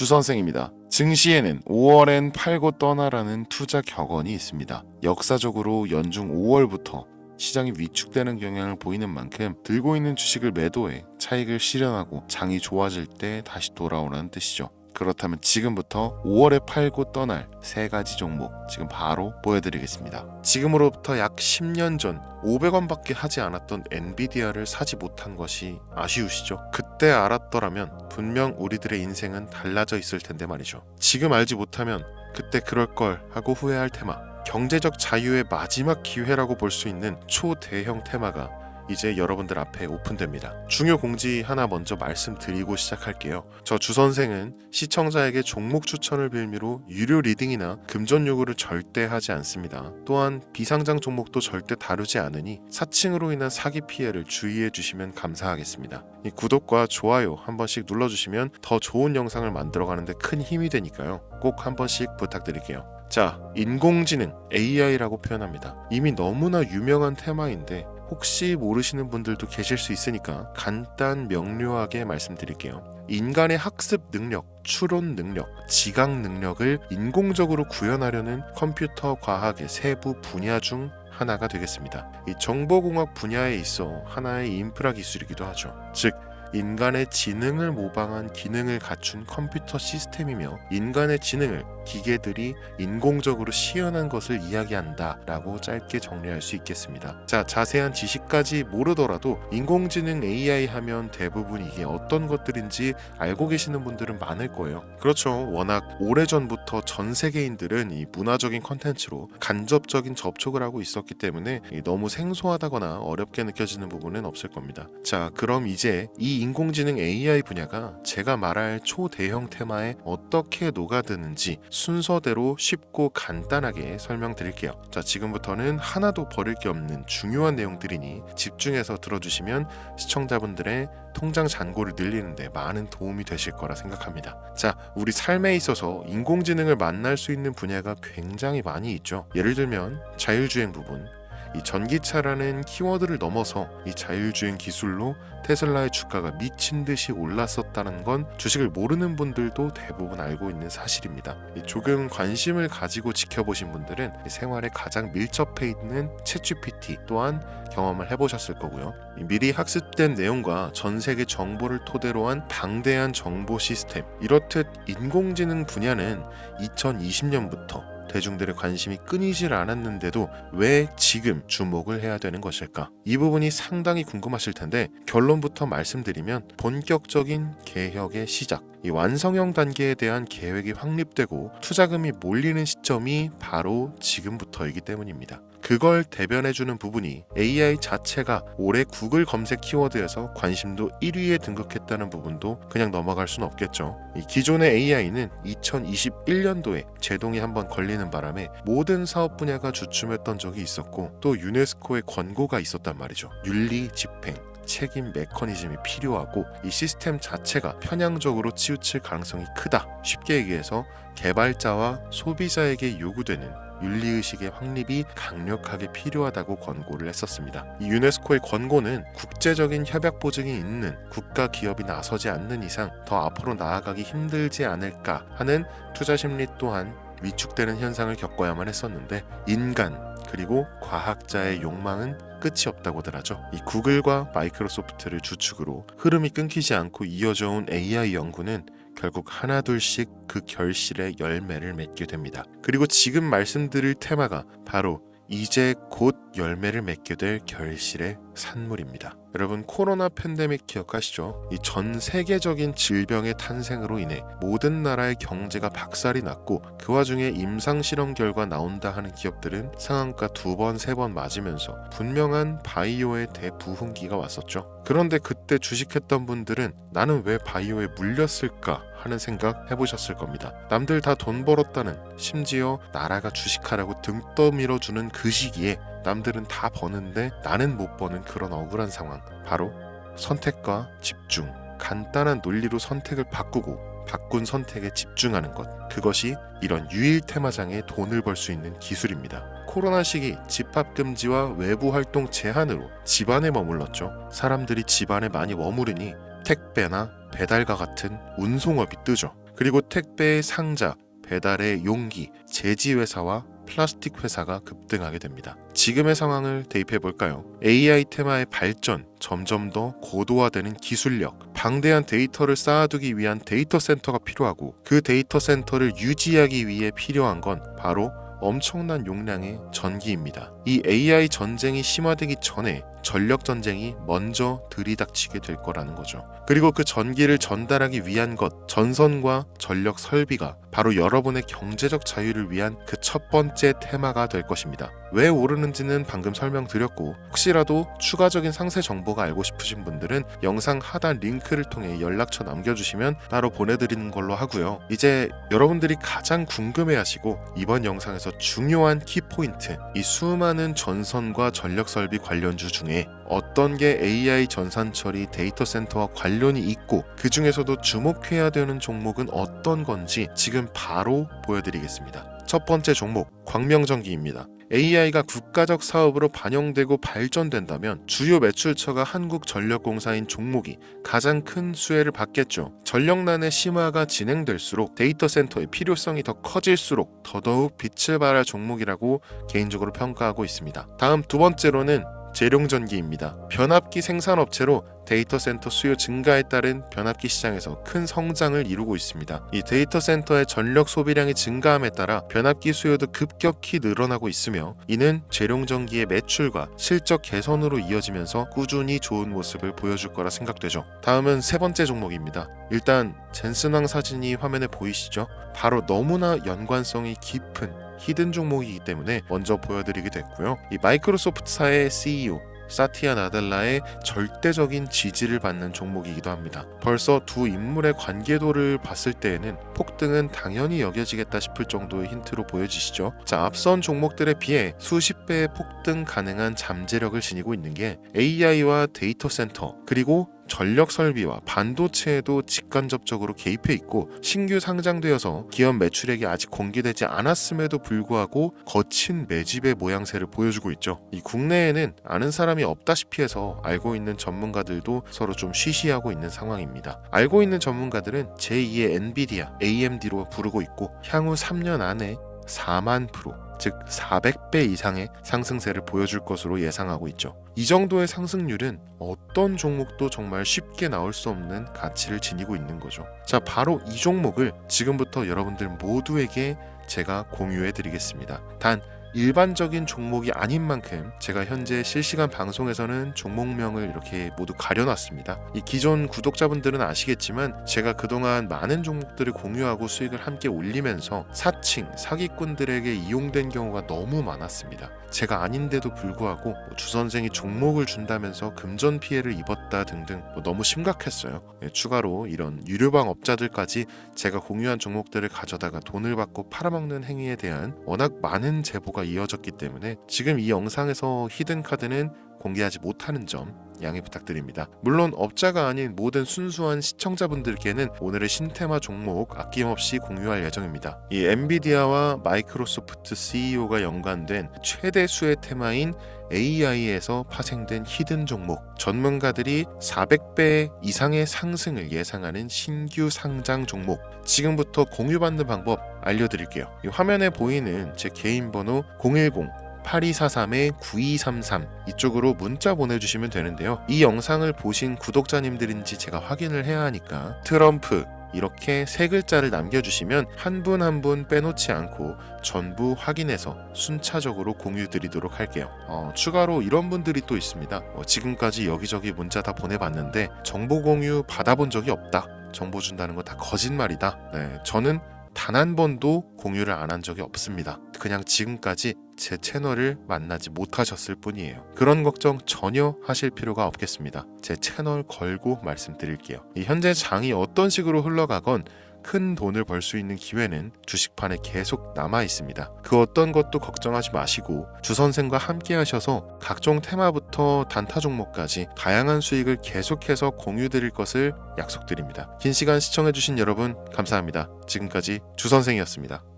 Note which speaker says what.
Speaker 1: 주 선생입니다. 증시에는 5월엔 팔고 떠나라는 투자 격언이 있습니다. 역사적으로 연중 5월부터 시장이 위축되는 경향을 보이는 만큼 들고 있는 주식을 매도해 차익을 실현하고 장이 좋아질 때 다시 돌아오라는 뜻이죠. 그렇다면 지금부터 5월에 팔고 떠날 세 가지 종목 지금 바로 보여드리겠습니다. 지금으로부터 약 10년 전 500원밖에 하지 않았던 엔비디아를 사지 못한 것이 아쉬우시죠? 그때 알았더라면 분명 우리들의 인생은 달라져 있을 텐데 말이죠. 지금 알지 못하면 그때 그럴 걸 하고 후회할 테마. 경제적 자유의 마지막 기회라고 볼 수 있는 초대형 테마가 이제 여러분들 앞에 오픈됩니다. 중요 공지 하나 먼저 말씀드리고 시작할게요. 저 주 선생은 시청자에게 종목 추천을 빌미로 유료 리딩이나 금전 요구를 절대 하지 않습니다. 또한 비상장 종목도 절대 다루지 않으니 사칭으로 인한 사기 피해를 주의해 주시면 감사하겠습니다. 이 구독과 좋아요 한 번씩 눌러주시면 더 좋은 영상을 만들어가는데 큰 힘이 되니까요. 꼭 한 번씩 부탁드릴게요. 자, 인공지능 AI라고 표현합니다. 이미 너무나 유명한 테마인데 혹시 모르시는 분들도 계실 수 있으니까 간단 명료하게 말씀드릴게요. 인간의 학습 능력, 추론 능력, 지각 능력을 인공적으로 구현하려는 컴퓨터 과학의 세부 분야 중 하나가 되겠습니다. 이 정보공학 분야에 있어 하나의 인프라 기술이기도 하죠. 즉 인간의 지능을 모방한 기능을 갖춘 컴퓨터 시스템이며 인간의 지능을 기계들이 인공적으로 시연한 것을 이야기한다라고 짧게 정리할 수 있겠습니다. 자, 자세한 지식까지 모르더라도 인공지능 AI 하면 대부분 이게 어떤 것들인지 알고 계시는 분들은 많을 거예요. 그렇죠. 워낙 오래전부터 전 세계인들은 이 문화적인 컨텐츠로 간접적인 접촉을 하고 있었기 때문에 이 너무 생소하다거나 어렵게 느껴지는 부분은 없을 겁니다. 자, 그럼 이제 이 인공지능 AI 분야가 제가 말할 초대형 테마에 어떻게 녹아드는지 순서대로 쉽고 간단하게 설명드릴게요. 자, 지금부터는 하나도 버릴 게 없는 중요한 내용들이니 집중해서 들어주시면 시청자분들의 통장 잔고를 늘리는데 많은 도움이 되실 거라 생각합니다. 자, 우리 삶에 있어서 인공지능을 만날 수 있는 분야가 굉장히 많이 있죠. 예를 들면 자율주행 부분, 이 전기차라는 키워드를 넘어서 이 자율주행 기술로 테슬라의 주가가 미친 듯이 올랐었다는 건 주식을 모르는 분들도 대부분 알고 있는 사실입니다. 이 조금 관심을 가지고 지켜보신 분들은 이 생활에 가장 밀접해 있는 챗GPT 또한 경험을 해보셨을 거고요. 이 미리 학습된 내용과 전 세계 정보를 토대로 한 방대한 정보 시스템 이렇듯 인공지능 분야는 2020년부터 대중들의 관심이 끊이질 않았는데도 왜 지금 주목을 해야 되는 것일까? 이 부분이 상당히 궁금하실 텐데 결론부터 말씀드리면 본격적인 개혁의 시작, 이 완성형 단계에 대한 계획이 확립되고 투자금이 몰리는 시점이 바로 지금부터이기 때문입니다. 그걸 대변해주는 부분이 AI 자체가 올해 구글 검색 키워드에서 관심도 1위에 등극했다는 부분도 그냥 넘어갈 순 없겠죠. 이 기존의 AI는 2021년도에 제동이 한번 걸리는 바람에 모든 사업 분야가 주춤했던 적이 있었고 또 유네스코의 권고가 있었단 말이죠. 윤리 집행, 책임 메커니즘이 필요하고 이 시스템 자체가 편향적으로 치우칠 가능성이 크다. 쉽게 얘기해서 개발자와 소비자에게 요구되는 윤리의식의 확립이 강력하게 필요하다고 권고를 했었습니다. 이 유네스코의 권고는 국제적인 협약 보증이 있는 국가 기업이 나서지 않는 이상 더 앞으로 나아가기 힘들지 않을까 하는 투자 심리 또한 위축되는 현상을 겪어야만 했었는데 인간 그리고 과학자의 욕망은 끝이 없다고들 하죠. 이 구글과 마이크로소프트를 주축으로 흐름이 끊기지 않고 이어져 온 AI 연구는 결국 하나둘씩 그 결실의 열매를 맺게 됩니다. 그리고 지금 말씀드릴 테마가 바로 이제 곧 열매를 맺게 될 결실의 산물입니다. 여러분 코로나 팬데믹 기억하시죠? 이 전 세계적인 질병의 탄생으로 인해 모든 나라의 경제가 박살이 났고 그 와중에 임상 실험 결과 나온다 하는 기업들은 상한가 두 번 세 번 맞으면서 분명한 바이오의 대부흥기가 왔었죠. 그런데 그때 주식했던 분들은 나는 왜 바이오에 물렸을까 하는 생각 해보셨을 겁니다. 남들 다 돈 벌었다는 심지어 나라가 주식하라고 등 떠밀어 주는 그 시기에 남들은 다 버는데 나는 못 버는 그런 억울한 상황. 바로 선택과 집중. 간단한 논리로 선택을 바꾸고 바꾼 선택에 집중하는 것. 그것이 이런 유일 테마장에 돈을 벌 수 있는 기술입니다. 코로나 시기 집합 금지와 외부 활동 제한으로 집안에 머물렀죠. 사람들이 집안에 많이 머무르니 택배나 배달과 같은 운송업이 뜨죠. 그리고 택배의 상자, 배달의 용기, 제지 회사와 플라스틱 회사가 급등하게 됩니다. 지금의 상황을 대입해 볼까요? AI 테마의 발전, 점점 더 고도화되는 기술력, 방대한 데이터를 쌓아두기 위한 데이터 센터가 필요하고 그 데이터 센터를 유지하기 위해 필요한 건 바로 엄청난 용량의 전기입니다. 이 AI 전쟁이 심화되기 전에 전력 전쟁이 먼저 들이닥치게 될 거라는 거죠. 그리고 그 전기를 전달하기 위한 것, 전선과 전력 설비가 바로 여러분의 경제적 자유를 위한 그 첫 번째 테마가 될 것입니다. 왜 오르는지는 방금 설명드렸고 혹시라도 추가적인 상세 정보가 알고 싶으신 분들은 영상 하단 링크를 통해 연락처 남겨주시면 따로 보내드리는 걸로 하고요. 이제 여러분들이 가장 궁금해하시고 이번 영상에서 중요한 키포인트 이 수많은 전선과 전력 설비 관련주 중에 어떤 게 AI 전산 처리 데이터 센터와 관련이 있고 그 중에서도 주목해야 되는 종목은 어떤 건지 지금 바로 보여드리겠습니다. 첫 번째 종목 광명전기입니다. AI가 국가적 사업으로 반영되고 발전된다면 주요 매출처가 한국전력공사인 종목이 가장 큰 수혜를 받겠죠. 전력난의 심화가 진행될수록 데이터 센터의 필요성이 더 커질수록 더더욱 빛을 발할 종목이라고 개인적으로 평가하고 있습니다. 다음 두 번째로는 재룡전기입니다. 변압기 생산업체로 데이터 센터 수요 증가에 따른 변압기 시장에서 큰 성장을 이루고 있습니다. 이 데이터 센터의 전력 소비량이 증가함에 따라 변압기 수요도 급격히 늘어나고 있으며 이는 재룡전기의 매출과 실적 개선으로 이어지면서 꾸준히 좋은 모습을 보여줄 거라 생각되죠. 다음은 세 번째 종목입니다. 일단 젠슨왕 사진이 화면에 보이시죠? 바로 너무나 연관성이 깊은 히든 종목이기 때문에 먼저 보여드리게 됐고요. 이 마이크로소프트사의 CEO 사티아 나델라의 절대적인 지지를 받는 종목이기도 합니다. 벌써 두 인물의 관계도를 봤을 때에는 폭등은 당연히 여겨지겠다 싶을 정도의 힌트로 보여지시죠. 자, 앞선 종목들에 비해 수십 배의 폭등 가능한 잠재력을 지니고 있는 게 AI와 데이터 센터 그리고 전력 설비와 반도체에도 직간접적으로 개입해 있고 신규 상장되어서 기업 매출액이 아직 공개되지 않았음에도 불구하고 거친 매집의 모양새를 보여주고 있죠. 이 국내에는 아는 사람이 없다시피 해서 알고 있는 전문가들도 서로 좀 쉬쉬하고 있는 상황입니다. 알고 있는 전문가들은 제2의 엔비디아, AMD로 부르고 있고 향후 3년 안에 4만 프로 즉 400배 이상의 상승세를 보여줄 것으로 예상하고 있죠. 이 정도의 상승률은 어떤 종목도 정말 쉽게 나올 수 없는 가치를 지니고 있는 거죠. 자, 바로 이 종목을 지금부터 여러분들 모두에게 제가 공유해 드리겠습니다. 단 일반적인 종목이 아닌 만큼 제가 현재 실시간 방송에서는 종목명을 이렇게 모두 가려놨습니다. 이 기존 구독자분들은 아시겠지만 제가 그동안 많은 종목들을 공유하고 수익을 함께 올리면서 사칭, 사기꾼들에게 이용된 경우가 너무 많았습니다. 제가 아닌데도 불구하고 뭐주 선생이 종목을 준다면서 금전 피해를 입었다 등등 뭐 너무 심각했어요. 예, 추가로 이런 유료방 업자들까지 제가 공유한 종목들을 가져다가 돈을 받고 팔아먹는 행위에 대한 워낙 많은 제보가 이어졌기 때문에 지금 이 영상에서 히든 카드는 공개하지 못하는 점 양해 부탁드립니다. 물론 업자가 아닌 모든 순수한 시청자분들께는 오늘의 신테마 종목 아낌없이 공유할 예정입니다. 이 엔비디아와 마이크로소프트 CEO가 연관된 최대 수의 테마인 AI에서 파생된 히든 종목 전문가들이 400배 이상의 상승을 예상하는 신규 상장 종목 지금부터 공유받는 방법 알려드릴게요. 이 화면에 보이는 제 개인 번호 010 8243-9233 이쪽으로 문자 보내주시면 되는데요. 이 영상을 보신 구독자님들인지 제가 확인을 해야 하니까 트럼프 이렇게 세 글자를 남겨주시면 한 분 한 분 빼놓지 않고 전부 확인해서 순차적으로 공유 드리도록 할게요. 어, 추가로 이런 분들이 또 있습니다. 어, 지금까지 여기저기 문자 다 보내봤는데 정보 공유 받아본 적이 없다. 정보 준다는 거 다 거짓말이다. 네, 저는 단 한 번도 공유를 안 한 적이 없습니다. 그냥 지금까지 제 채널을 만나지 못하셨을 뿐이에요. 그런 걱정 전혀 하실 필요가 없겠습니다. 제 채널 걸고 말씀드릴게요. 이 현재 장이 어떤 식으로 흘러가건 큰 돈을 벌 수 있는 기회는 주식판에 계속 남아 있습니다. 그 어떤 것도 걱정하지 마시고 주 선생과 함께 하셔서 각종 테마부터 단타 종목까지 다양한 수익을 계속해서 공유 드릴 것을 약속드립니다. 긴 시간 시청해 주신 여러분 감사합니다. 지금까지 주 선생이었습니다.